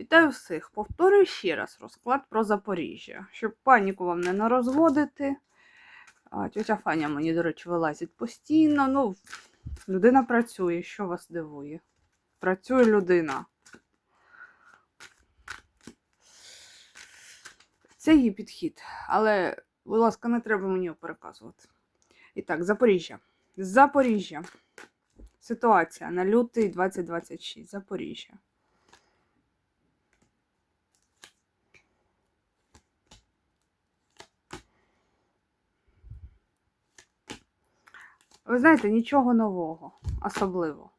Вітаю всіх! Повторюю ще раз розклад про Запоріжжя, щоб паніку вам не нарозводити. Тетя Фаня мені, до речі, вилазить постійно. Ну, людина працює, що вас дивує? Працює людина. Це її підхід. Але, будь ласка, не треба мені його переказувати. І так, Запоріжжя. Запоріжжя. Ситуація на лютий 2026. Запоріжжя. Ви знаєте, нічого нового, особливо.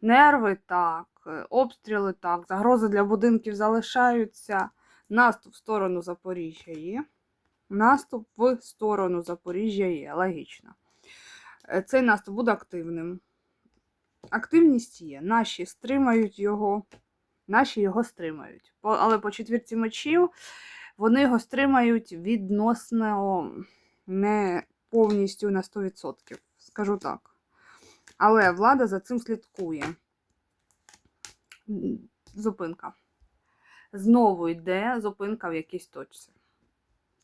Нерви так, обстріли так, загрози для будинків залишаються. Наступ в сторону Запоріжжя є. Наступ в сторону Запоріжжя є, логічно. Е, Цей наступ буде активним. Активність є. Наші стримають його, наші його стримають. Але по четвірці мечів вони його стримають відносно не повністю на 100%, скажу так. Але влада за цим слідкує. Зупинка. Знову йде зупинка в якійсь точці.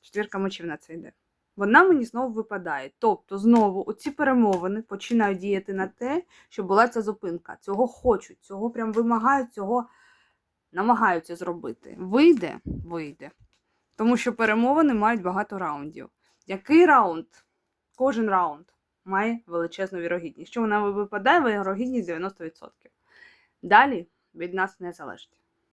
Четвірка мечів на це йде. Вона мені знову випадає. Тобто, знову оці перемовини починають діяти на те, щоб була ця зупинка. Цього хочуть, цього прям вимагають, цього намагаються зробити. Вийде, вийде. Тому що перемовини мають багато раундів. Який раунд? Кожен раунд має величезну вірогідність. Що вона випадає, вірогідність 90%. Далі від нас не залежить.